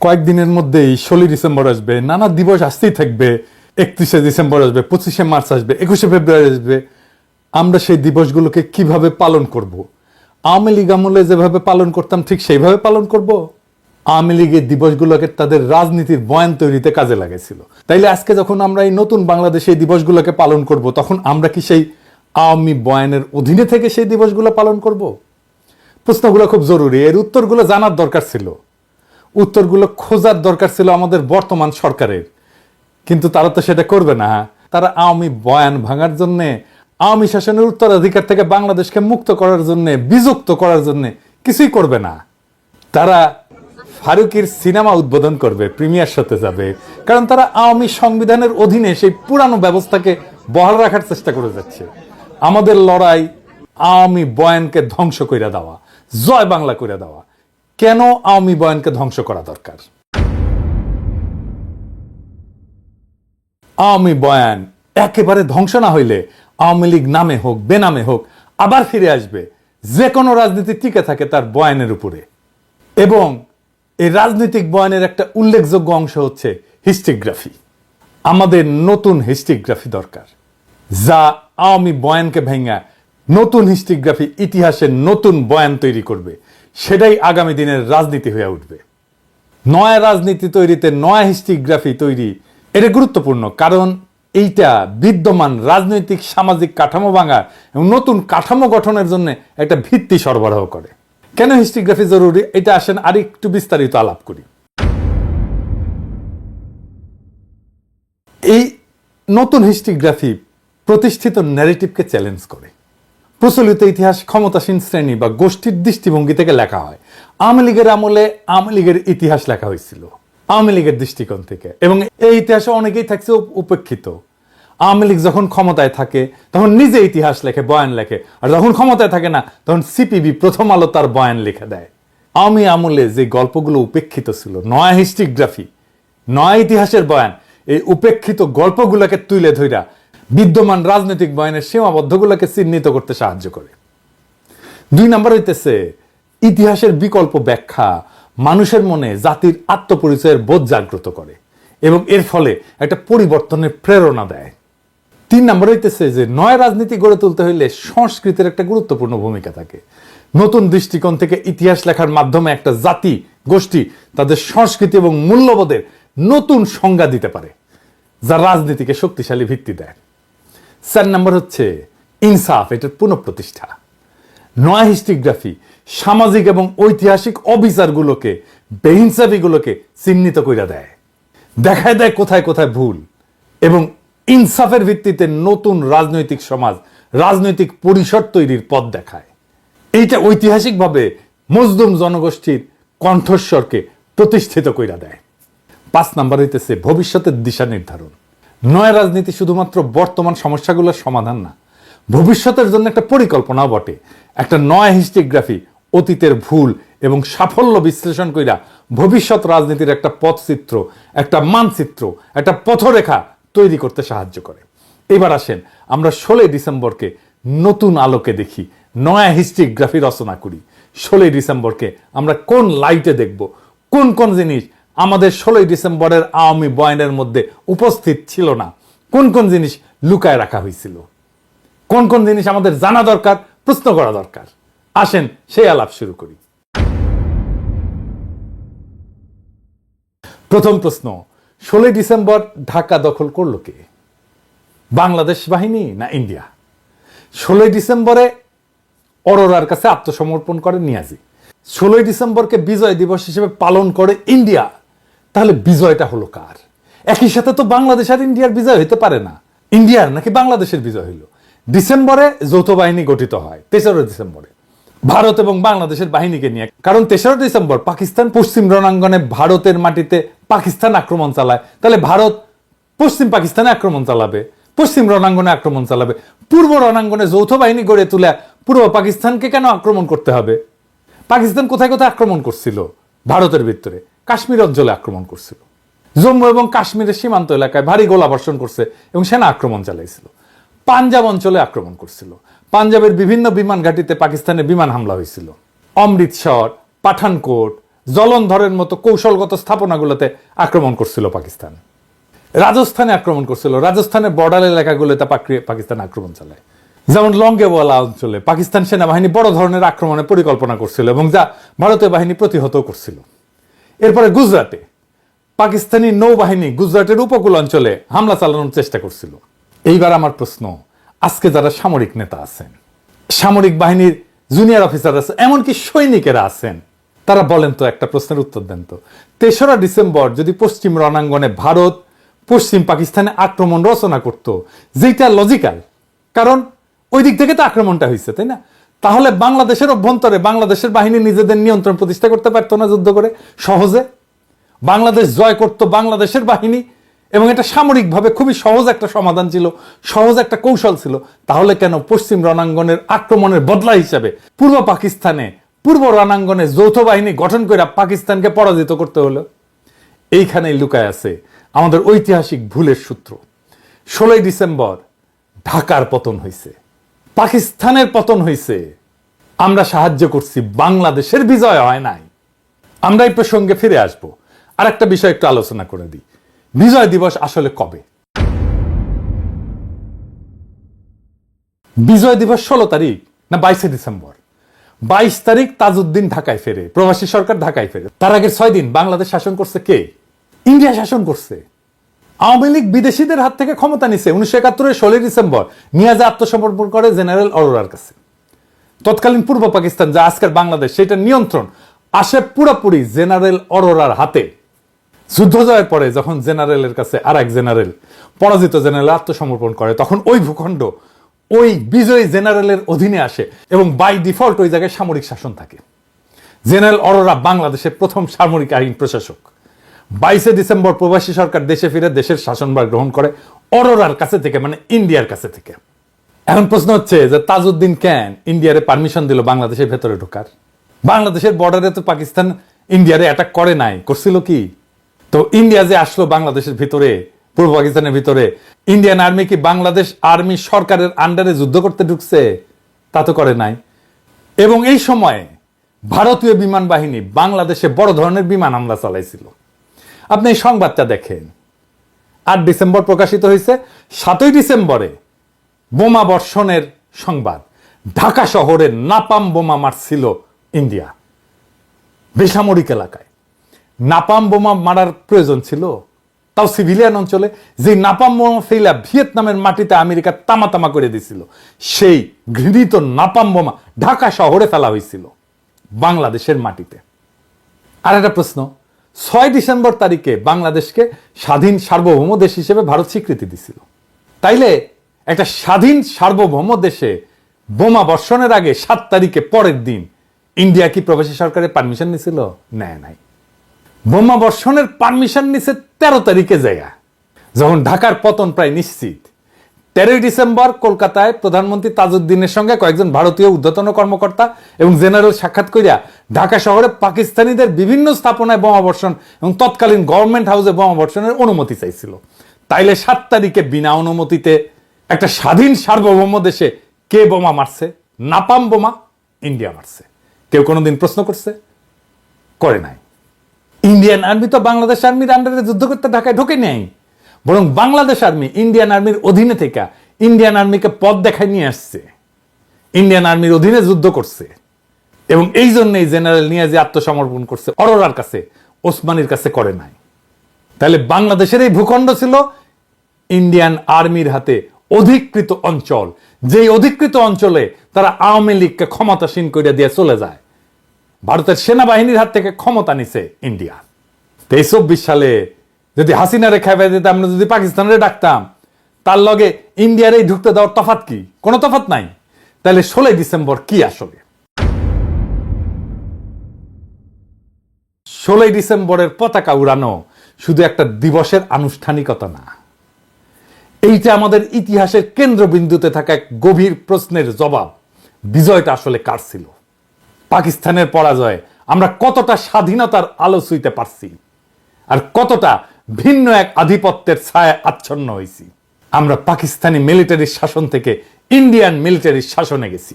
কয়েকদিনের মধ্যেই ষোলোই ডিসেম্বর আসবে, নানা দিবস আসতেই থাকবে, একত্রিশে ডিসেম্বর আসবে, পঁচিশে মার্চ আসবে, একুশে ফেব্রুয়ারি আসবে আমরা সেই দিবসগুলোকে কীভাবে পালন করব। আওয়ামী লীগ আমলে যেভাবে পালন করতাম, ঠিক সেইভাবে পালন করব। আওয়ামী লীগের দিবসগুলোকে তাদের রাজনীতির বয়ান তৈরিতে কাজে লাগাইছিল তাইলে আজকে যখন আমরা এই নতুন বাংলাদেশে এই দিবসগুলোকে পালন করব, তখন আমরা কি সেই আওয়ামী বয়ানের অধীনে থেকে সেই দিবসগুলো পালন করব প্রশ্নগুলো খুব জরুরি, এর উত্তরগুলো জানার দরকার ছিল উত্তরগুলো খোঁজার দরকার ছিল আমাদের বর্তমান সরকারের। কিন্তু তারা তো সেটা করবে না। তারা আওয়ামী বয়ান ভাঙার জন্যে, আওয়ামী শাসনের উত্তরাধিকার থেকে বাংলাদেশকে মুক্ত করার জন্য, বিযুক্ত করার জন্য কিছুই করবে না। তারা ফারুকের সিনেমা উদ্বোধন করবে, প্রিমিয়ার সাথে যাবে। কারণ তারা আওয়ামী সংবিধানের অধীনে সেই পুরানো ব্যবস্থাকে বহাল রাখার চেষ্টা করে যাচ্ছে। আমাদের লড়াই আওয়ামী বয়ানকে ধ্বংস করে দেওয়া, জয় বাংলা করে দেওয়া। কেন আওয়ামী বয়ানকে ধ্বংস করা দরকার? আওয়ামী বয়ান একেবারে ধ্বংস না হইলে আওয়ামী লীগ নামে হোক, বেনামে হোক, আবার ফিরে আসবে। যে কোনো রাজনীতি টিকে থাকে তার বয়ানের উপরে। এবং এই রাজনৈতিক বয়ানের একটা উল্লেখযোগ্য অংশ হচ্ছে হিস্টিগ্রাফি। আমাদের নতুন হিস্টিগ্রাফি দরকার। যা আওয়ামী বয়ানকে ভেঙা নতুন হিস্টিগ্রাফি ইতিহাসের নতুন বয়ান তৈরি করবে। সেটাই আগামী দিনের রাজনীতি হয়ে উঠবে। নয়া রাজনীতি তৈরিতে, নয়া হিস্টিগ্রাফি তৈরি, এটা গুরুত্বপূর্ণ, কারণ এইটা বিদ্যমান রাজনৈতিক সামাজিক কাঠামো ভাঙা এবং নতুন কাঠামো গঠনের জন্য একটা ভিত্তি সরবরাহ করে। কেন হিস্টিগ্রাফি জরুরি? এটা আসেন আর একটু বিস্তারিত আলাপ করি। এই নতুন হিস্টিগ্রাফি প্রতিষ্ঠিত ন্যারেটিভকে চ্যালেঞ্জ করে। প্রচলিত ইতিহাস ক্ষমতাসীন শ্রেণি বা গোষ্ঠীর দৃষ্টিভঙ্গি থেকে লেখা হয়। আওয়ামী লীগের আমলে আওয়ামী লীগের ইতিহাস লেখা হয়েছিল, আওয়ামী লীগের দৃষ্টিকোণ থেকে। এবং এই ইতিহাসে অনেকেই থাকছে উপেক্ষিত। আওয়ামী লীগ যখন ক্ষমতায় থাকে, তখন নিজে ইতিহাস লেখে, বয়ান লেখে। আর যখন ক্ষমতায় থাকে না, তখন সিপিবি প্রথম আলো তার বয়ান লিখে দেয়। আওয়ামী আমলে যে গল্পগুলো উপেক্ষিত ছিল, নয়া হিস্ট্রিগ্রাফি, নয়া ইতিহাসের বয়ান, এই উপেক্ষিত গল্পগুলোকে তুলে ধইরা বিদ্যমান রাজনৈতিক বয়ানের সীমাবদ্ধগুলোকে চিহ্নিত করতে সাহায্য করে। দুই নাম্বার হইতেছে, ইতিহাসের বিকল্প ব্যাখ্যা মানুষের মনে জাতির আত্মপরিচয়ের বোধ জাগ্রত করে এবং এর ফলে একটা পরিবর্তনের প্রেরণা দেয়। তিন নম্বর হইতেছে যে, নয় রাজনীতি গড়ে তুলতে হইলে সংস্কৃতির একটা গুরুত্বপূর্ণ ভূমিকা থাকে। নতুন দৃষ্টিকোণ থেকে ইতিহাস লেখার মাধ্যমে একটা জাতি, গোষ্ঠী তাদের সংস্কৃতি এবং মূল্যবোধের নতুন সংজ্ঞা দিতে পারে, যা রাজনীতিকে শক্তিশালী ভিত্তি দেয়। চার নম্বর হচ্ছে ইনসাফ এটার পুনঃপ্রতিষ্ঠা। নয়া হিস্টিগ্রাফি সামাজিক এবং ঐতিহাসিক অবিচারগুলোকে বেহিংসাবিগুলোকে চিহ্নিত করে দেয়। দেখায় দেয় কোথায় কোথায় ভুল এবং ইনসাফের ভিত্তিতে নতুন রাজনৈতিক সমাজ, রাজনৈতিক পরিসর তৈরির পথ দেখায়। এইটা ঐতিহাসিকভাবে মজদুম জনগোষ্ঠীর কণ্ঠস্বরকে প্রতিষ্ঠিত কইরা দেয়। পাঁচ নাম্বার হইতেছে ভবিষ্যতের দিশা নির্ধারণ। নয় রাজনীতি শুধুমাত্র বর্তমান সমস্যাগুলোর সমাধান না, ভবিষ্যতের জন্য একটা পরিকল্পনাও বটে। একটা নয় হিস্ট্রিগ্রাফি অতীতের ভুল এবং সাফল্য বিশ্লেষণ কইরা ভবিষ্যৎ রাজনীতির একটা পথচিত্র, একটা মানচিত্র, একটা পথরেখা তৈরি করতে সাহায্য করে। এবার আসেন, আমরা ষোলোই ডিসেম্বরকে নতুন আলোকে দেখি, নয়া হিস্ট্রিগ্রাফি রচনা করি। ষোলোই ডিসেম্বরকে আমরা কোন লাইটে দেখব, কোন কোন জিনিস আমাদের ষোলোই ডিসেম্বরের আওয়ামী বয়ানের মধ্যে উপস্থিত ছিল না। কোন কোন জিনিস লুকায় রাখা হয়েছিল? কোন কোন জিনিস আমাদের জানা দরকার, প্রশ্ন করা দরকার? আসেন, সেই আলাপ শুরু করি। প্রথম প্রশ্ন, ষোলোই ডিসেম্বর ঢাকা দখল করল কে? বাংলাদেশ বাহিনী না ইন্ডিয়া? ষোলোই ডিসেম্বরে অরোরার কাছে আত্মসমর্পণ করে নিয়াজি। ষোলোই ডিসেম্বরকে বিজয় দিবস হিসেবে পালন করে ইন্ডিয়া। তাহলে বিজয়টা হলো কার? একই সাথে তো বাংলাদেশ আর ইন্ডিয়ার বিজয় হইতে পারে না। ইন্ডিয়ার নাকি বাংলাদেশের বিজয় হইল? ডিসেম্বরে যৌথ বাহিনী গঠিত হয়, তেসরা ডিসেম্বরে। ভারত এবং বাংলাদেশের বাহিনীকে নিয়ে, কারণ তেসরা ডিসেম্বর পাকিস্তান পশ্চিম রণাঙ্গনে ভারতের মাটিতে পাকিস্তান আক্রমণ চালায়। তাহলে ভারত পশ্চিম পাকিস্তানে আক্রমণ চালাবে, পশ্চিম রণাঙ্গনে আক্রমণ চালাবে। পূর্ব রণাঙ্গনে যৌথ বাহিনী গড়ে তুলে পূর্ব পাকিস্তানকে কেন আক্রমণ করতে হবে? পাকিস্তান কোথায় কোথায় আক্রমণ করছিল ভারতের ভিতরে? কাশ্মীর অঞ্চলে আক্রমণ করছিল। জম্মু এবং কাশ্মীরের সীমান্ত এলাকায় ভারী গোলাবর্ষণ করছে এবং সেনা আক্রমণ চালাইছিল। পাঞ্জাব অঞ্চলে আক্রমণ করছিল। পাঞ্জাবের বিভিন্ন বিমান ঘাঁটিতে পাকিস্তানের বিমান হামলা হয়েছিল। অমৃতসর পাঠানকোট, জলন্ধরের মতো কৌশলগত স্থাপনাগুলোতে আক্রমণ করছিল পাকিস্তান। রাজস্থানে আক্রমণ করছিল। রাজস্থানের বর্ডার এলাকাগুলোতে পাকি- পাকিস্তান আক্রমণ চালায়। যেমন লঙ্গেওয়ালা অঞ্চলে পাকিস্তান সেনাবাহিনী বড় ধরনের আক্রমণের পরিকল্পনা করছিল এবং যা ভারতীয় বাহিনী প্রতিহত করছিল। এরপরে গুজরাটে। পাকিস্তানি নৌবাহিনী গুজরাটের উপকূল অঞ্চলে হামলা চালানোর চেষ্টা করছিল। এইবার আমার প্রশ্ন, আজকে যারা সামরিক নেতা আছেন, সামরিক বাহিনীর জুনিয়র অফিসার আছে, এমনকি সৈনিকেরা আছেন, তারা বলেন তো একটা প্রশ্নের উত্তর দেন তো। তেসরা ডিসেম্বর যদি পশ্চিম রণাঙ্গনে ভারত পশ্চিম পাকিস্তানে আক্রমণ রচনা করত, যেটা লজিক্যাল কারণ ওই দিক থেকে তো আক্রমণটা হয়েছে, তাই না? তাহলে বাংলাদেশের অভ্যন্তরে বাংলাদেশের বাহিনী নিজেদের নিয়ন্ত্রণ প্রতিষ্ঠা করতে পারতো না যুদ্ধ করে? সহজে? বাংলাদেশ জয় করত বাংলাদেশের বাহিনী, এবং এটা সামরিকভাবে খুবই সহজ একটা সমাধান ছিল, সহজ একটা কৌশল ছিল। তাহলে কেন পশ্চিম রণাঙ্গনের আক্রমণের বদলা হিসাবে পূর্ব পাকিস্তানে, পূর্ব রণাঙ্গনে যৌথ বাহিনী গঠন করে পাকিস্তানকে পরাজিত করতে হলো? এইখানেই লুকায় আছে আমাদের ঐতিহাসিক ভুলের সূত্র। ষোলোই ডিসেম্বর ঢাকার পতন হয়েছে পাকিস্তানের পতন হয়েছে আমরা সাহায্য করছি, বাংলাদেশের বিজয় হয় নাই। আমরা এই প্রসঙ্গে ফিরে আসব। আর একটা বিষয় একটু আলোচনা করে দিই। বিজয় দিবস আসলে কবে? বিজয় দিবস ষোলো তারিখ না বাইশে ডিসেম্বর? বাইশ তারিখ তাজউদ্দিন ঢাকায় ফেরে, প্রবাসী সরকার ঢাকায় ফেরে। তার আগে ছয় দিন বাংলাদেশ শাসন করছে কে? ইন্ডিয়া শাসন করছে। আওয়ামী লীগ বিদেশিদের হাত থেকে ক্ষমতা নিছে উনিশশো একাত্তরের ষোলোই ডিসেম্বর। নিয়াজে আত্মসমর্পণ করে জেনারেল অরোরার কাছে। তৎকালীন পূর্ব পাকিস্তান, যা আজকের বাংলাদেশ সেটা নিয়ন্ত্রণ আসে পুরোপুরি জেনারেল অরোরার হাতে। যুদ্ধ জয়ের পরে যখন জেনারেলের কাছে আর এক জেনারেল, পরাজিত জেনারেল আত্মসমর্পণ করে, তখন ওই ভূখণ্ড ওই বিজয়ী জেনারেলের অধীনে আসে এবং বাই ডিফল্ট ওই জায়গায় সামরিক শাসন থাকে। জেনারেল অরোরা বাংলাদেশের প্রথম সামরিক আইন প্রশাসক। বাইশে ডিসেম্বর প্রবাসী সরকার দেশে ফিরে দেশের শাসনভার গ্রহণ করে অরোরার কাছে থেকে মানে ইন্ডিয়ার কাছে থেকে। এখন প্রশ্ন হচ্ছে যে তাজউদ্দিন কেন ইন্ডিয়ারে পারমিশন দিল বাংলাদেশের ভেতরে ঢোকার? বাংলাদেশের বর্ডারে তো পাকিস্তান ইন্ডিয়ারে অ্যাটাক করে নাই, করছিল কি? তো ইন্ডিয়া যে আসলো বাংলাদেশের ভিতরে, পূর্ব পাকিস্তানের ভিতরে, ইন্ডিয়ান আর্মি কি বাংলাদেশ আর্মি সরকারের আন্ডারে যুদ্ধ করতে ঢুকছে? তা তো করে নাই। এবং এই সময়ে ভারতীয় বিমান বাহিনী বাংলাদেশে বড় ধরনের বিমান হামলা চালাইছিল। আপনি এই সংবাদটা দেখেন। আট ডিসেম্বর প্রকাশিত হয়েছে, সাতই ডিসেম্বরে বোমা বর্ষণের সংবাদ। ঢাকা শহরে নাপাম বোমা মারছিল ইন্ডিয়া, বেসামরিক এলাকায়। নাপাম বোমা মারার প্রয়োজন ছিল তাও সিভিলিয়ান অঞ্চলে যে নাপাম বোমা ফেলা ভিয়েতনামের মাটিতে আমেরিকা তামা তামা করে দিছিল সেই ঘৃণিত নাপাম বোমা ঢাকা শহরে ফেলা হয়েছিল বাংলাদেশের মাটিতে। আর একটা প্রশ্ন ছয় ডিসেম্বর তারিখে বাংলাদেশকে স্বাধীন সার্বভৌম দেশ হিসেবে ভারত স্বীকৃতি দিছিল। তাইলে একটা স্বাধীন সার্বভৌম দেশে বোমা বর্ষণের আগে সাত তারিখে পরের দিন ইন্ডিয়া কি প্রবাসী সরকারের পারমিশন নিছিল? নেয় নাই। বোমা বর্ষণের পারমিশন নিছে তেরো তারিখে জায়গা যখন ঢাকার পতন প্রায় নিশ্চিত তেরোই ডিসেম্বর কলকাতায় প্রধানমন্ত্রী তাজউদ্দিনের সঙ্গে কয়েকজন ভারতীয় ঊর্ধ্বতন কর্মকর্তা এবং জেনারেল সাক্ষাৎ করিয়া ঢাকা শহরে পাকিস্তানিদের বিভিন্ন স্থাপনায় বোমা বর্ষণ এবং তৎকালীন গভর্নমেন্ট হাউসে বোমা বর্ষণের অনুমতি চাইছিল। তাইলে সাত তারিখে বিনা অনুমতিতে একটা স্বাধীন সার্বভৌম দেশে কে বোমা মারছে? নাপাম বোমা, ইন্ডিয়া মারছে। কেউ কোনোদিন প্রশ্ন করছে? করে নাই। ইন্ডিয়ান আর্মি তো বাংলাদেশ আর্মির আন্ডারে যুদ্ধ করতে ঢাকায় ঢোকে নেই বরং বাংলাদেশ আর্মি, ইন্ডিয়ান আর্মির অধীনে থেকে ইন্ডিয়ান আর্মিকে পথ দেখায় নিয়ে আসছে। ইন্ডিয়ান আর্মির অধীনে যুদ্ধ করছে। এবং এই জন্যই জেনারেল নিয়াজি আত্মসমর্পণ করছে। অরোরার কাছে, ওসমানীর কাছে করে নাই। তাহলে বাংলাদেশের এই ভূখণ্ড ছিল ইন্ডিয়ান আর্মির হাতে অধিকৃত অঞ্চল। যেই অধিকৃত অঞ্চলে তারা আওয়ামী লীগকে ক্ষমতাসীন করে দিয়ে চলে যায়, ভারতের সেনাবাহিনীর হাত থেকে ক্ষমতা নিছে ইন্ডিয়া। তেইশ চব্বিশ সালে যদি হাসিনারে খাইবে দিতে আমরা যদি পাকিস্তানের ডাকতাম, তার লগে ইন্ডিয়ার এই ঢুকতে দেওয়ার তফাত কি? কোনো তফাত নাই। তাহলে ষোলোই ডিসেম্বর কি আসলে? ষোলোই ডিসেম্বরের পতাকা উড়ানো শুধু একটা দিবসের আনুষ্ঠানিকতা না। এইটা আমাদের ইতিহাসের কেন্দ্রবিন্দুতে থাকা এক গভীর প্রশ্নের জবাব। বিজয়টা আসলে কার ছিল? পাকিস্তানের পরাজয়ে আমরা কতটা স্বাধীনতার আলো ছুঁইতে পারছি? আর কতটা ভিন্ন এক আধিপত্যের ছায়া আচ্ছন্ন হয়েছি আমরা পাকিস্তানি মিলিটারির শাসন থেকে ইন্ডিয়ান মিলিটারির শাসনে গেছি।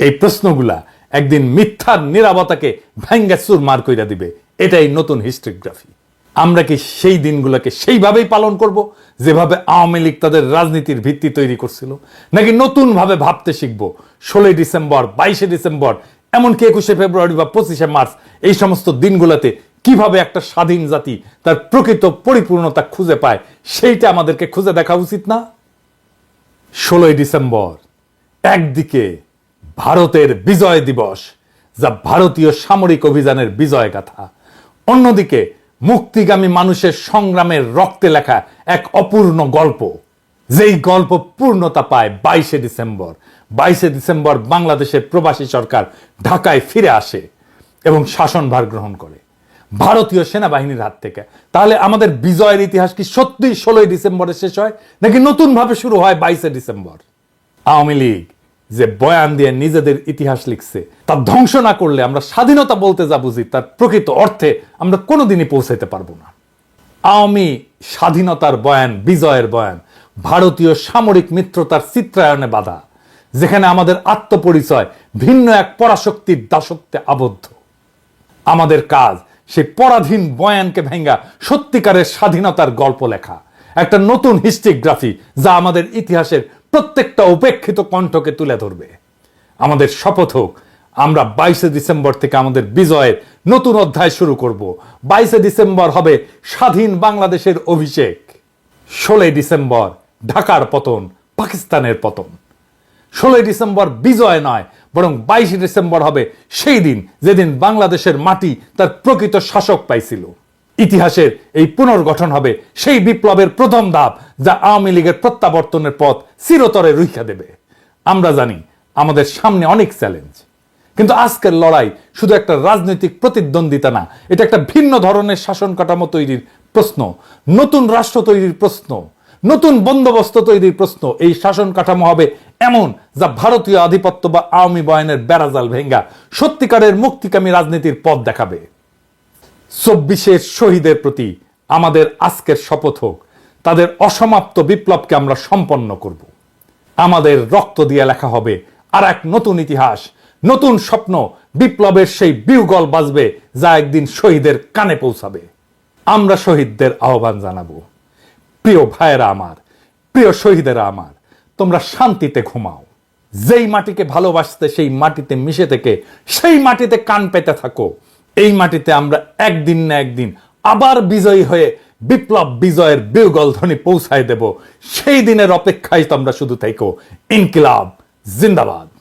এই প্রশ্নগুলা একদিন মিথ্যার নিরাপত্তাকে ভেঙ্গে মার কইরা দিবে। এটাই নতুন হিস্ট্রিগ্রাফি আমরা কি সেই দিনগুলোকে সেইভাবেই পালন করব, যেভাবে আওয়ামী লীগ তাদের রাজনীতির ভিত্তি তৈরি করছিল? নাকি নতুন ভাবে ভাবতে শিখব, ষোলোই ডিসেম্বর, বাইশে ডিসেম্বর, এমনকি একুশে ফেব্রুয়ারি বা পঁচিশে মার্চ, এই সমস্ত দিনগুলোতে কীভাবে একটা স্বাধীন জাতি তার প্রকৃত পরিপূর্ণতা খুঁজে পায়, সেইটা আমাদেরকে খুঁজে দেখা উচিত না। ষোলোই ডিসেম্বর, একদিকে ভারতের বিজয় দিবস, যা ভারতীয় সামরিক অভিযানের বিজয় গাথা অন্যদিকে মুক্তিগামী মানুষের সংগ্রামের রক্তে লেখা এক অপূর্ণ গল্প, যেই গল্প পূর্ণতা পায় বাইশে ডিসেম্বর। বাইশে ডিসেম্বর বাংলাদেশের প্রবাসী সরকার ঢাকায় ফিরে আসে এবং শাসনভার গ্রহণ করে। ভারতীয় সেনাবাহিনীর হাত থেকে। তাহলে আমাদের বিজয়ের ইতিহাস কি সত্যি ষোলোই ডিসেম্বরে শেষ হয়, নাকি নতুন ভাবে শুরু হয় বাইশে ডিসেম্বর? আওয়ামী লীগ যে বয়ান দিয়ে নিজেদের ইতিহাস লিখছে তা ধ্বংস না করলে আমরা স্বাধীনতা বলতে যা বুঝি, তার প্রকৃত অর্থে আমরা কোনোদিনই পৌঁছাইতে পারব না। আওয়ামী স্বাধীনতার বয়ান, বিজয়ের বয়ান, ভারতীয় সামরিক মিত্রতার চিত্রায়নে বাধা, যেখানে আমাদের আত্মপরিচয় ভিন্ন এক পরাশক্তির দাসত্বে আবদ্ধ। আমাদের কাজ সেই পরাধীন বয়ানকে ভেঙ্গা সত্যিকারের স্বাধীনতার গল্প লেখা। একটা নতুন হিস্ট্রিগ্রাফি যা আমাদের ইতিহাসের প্রত্যেকটা উপেক্ষিত কণ্ঠকে তুলে ধরবে। আমাদের শপথ হোক, আমরা বাইশে ডিসেম্বর থেকে আমাদের বিজয়ের নতুন অধ্যায় শুরু করব। বাইশে ডিসেম্বর হবে স্বাধীন বাংলাদেশের অভিষেক। ষোলোই ডিসেম্বর ঢাকার পতন, পাকিস্তানের পতন। ষোলোই ডিসেম্বর বিজয় নয় বরং বাইশে ডিসেম্বর হবে সেই দিন যেদিন বাংলাদেশের মাটি তার প্রকৃত শাসক পাইছিল। ইতিহাসের এই পুনর্গঠন হবে সেই বিপ্লবের প্রথম ধাপ যা আওয়ামী লীগের প্রত্যাবর্তনের পথ চিরতরে রুখা দেবে। আমরা জানি আমাদের সামনে অনেক চ্যালেঞ্জ। কিন্তু আজকের লড়াই শুধু একটা রাজনৈতিক প্রতিদ্বন্দ্বিতা না, এটা একটা ভিন্ন ধরনের শাসন কাঠামো তৈরির প্রশ্ন, নতুন রাষ্ট্র তৈরির প্রশ্ন, নতুন বন্দোবস্ত তৈরির প্রশ্ন, এই শাসন কাঠামো হবে এমন যা ভারতীয় আধিপত্য বা আওয়ামী বয়ানের বেড়াজাল ভেঙ্গা সত্যিকারের মুক্তিকামী রাজনীতির পথ দেখাবে। চব্বিশের শহীদের প্রতি আমাদের আজকের শপথ হোক, তাদের অসমাপ্ত বিপ্লবকে আমরা সম্পন্ন করব। আমাদের রক্ত দিয়ে লেখা হবে, আর এক নতুন ইতিহাস, নতুন স্বপ্ন, বিপ্লবের সেই বিউগল বাজবে যা একদিন শহীদের কানে পৌঁছাবে। আমরা শহীদদের আহ্বান জানাব। প্রিয় ভাইয়েরা আমার, প্রিয় শহীদেরা আমার তোমরা শান্তিতে ঘুমাও। যেই মাটিকে ভালোবাসতে, সেই মাটিতে মিশে থেকে, সেই মাটিতে কান পেতে থাকো। এই মাটিতে আমরা একদিন না একদিন আবার বিজয়ী হয়ে বিপ্লব বিজয়ের বিউগল ধ্বনি পৌঁছায় দেব। সেই দিনের অপেক্ষায় তোমরা শুধু থেকো। ইনকিলাব, জিন্দাবাদ।